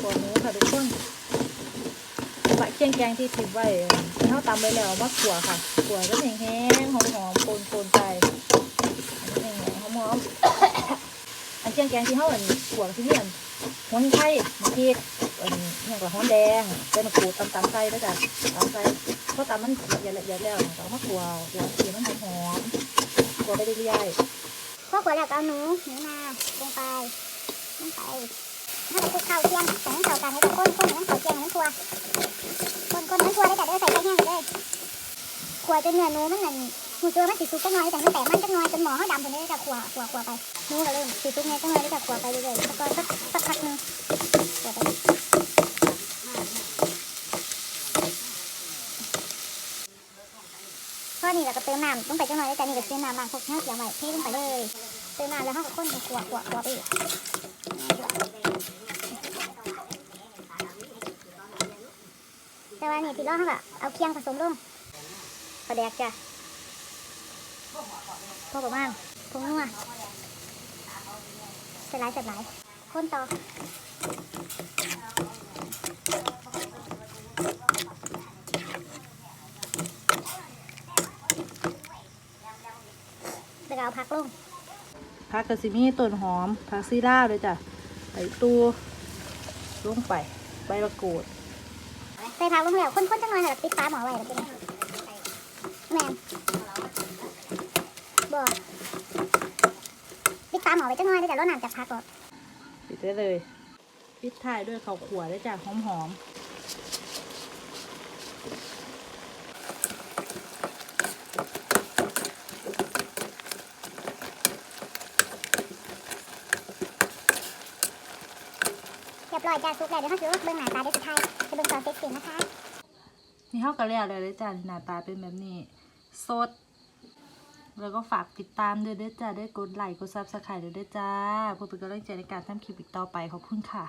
ขัวหมูค่ะทุกคนบะเคียงแกงที่ติดไว้ที่เขาตำไว้แล้วมาขัวค่ะขัวก็แห้งๆหอมๆโคนๆไปอันนี้แห้งๆหอมๆอันเคียงแกงที่เขาอันขัวที่นี่อันหัวไข่มะพริกอันนี้ก็หอมแดงเป็นมะกรูดตำๆใส่แล้วยจ้ะตำใส่เพราะตำมันละเอียดละเอียดแล้วเราเอามาขัวขัวสีมันหอมๆขัวไปเรื่อยๆพวกขวแล้วก็เอาหนูหนูนาลงไปลงไป ถ้าเราคลุกข้าวเทียมใส่ให้เข้ากันให้ก้นก้นให้มันเข้าเทียมให้มันทั่วก้นก้นให้มันทั่วได้แต่เด้อใส่ไฟแห้งเลยขวจนเนื้อหนูมันนั่นหมูตัวมันสีสุกจังหน่อยแต่มันแตกมันจังหน่อยจนหมอเขาดำคนนี้จะขวขวขวไปหนูก็เริ่มสีสุกเนี่ยจังหน่อยจะขวไปเรื่อยๆแล้วก็สักสักพักหนึงขวไปพอนี่เราก็เติมน้ำลงไปจังน่อยแล้แต่นี่ก็เติมน้ำบางพวกเนี้เสียไว้เทลงไปเลยเติมน้ำแล้วเขาก็ข้นขวขวขวไปอีก แต่ว่านี่พี่ล้อเขาก็เอาเคียงผสมลงกระแดกจ้ะพอประมาณผงนัวใส่หลายใส่หลายข้นต่อแล้วก็เอาผักลงผักกระสิมีต้นหอมผักซีร่าเลยจ้ะใส่ตู้ลงไป ใบมะกรูด ใส่ผักลงแล้วข้นๆจังเลยค่ะปิดฟ้าหมอไว้แล้วเป็นไงแมนบ่ปิดฟ้าหมอไว้จังเลยเดี๋ยวจะลดน้ำจากผักออนปิดได้เลย ปิดท้ายด้วยข้าวขัวได้จากหอมหอม เรียบร้อยจ้าซุปแล้วเดี๋ยวเขาจะเบิ่งหน้าตาเดี๋ยวสุดท้ายจะเบิ่งตอนเสร็จสิ้นนะคะ นี่เข้ากันแล้วเลยเลยจ้าหน้าตาเป็นแบบนี้สดแล้วก็ฝากติดตามด้วยเด้วยจ้าได้กดไลค์กดซับสไครต์ด้วยเด้วยจ้าเพื่อเป็นกำลังใจในการทำคลิปอีกต่อไปขอบคุณค่ะ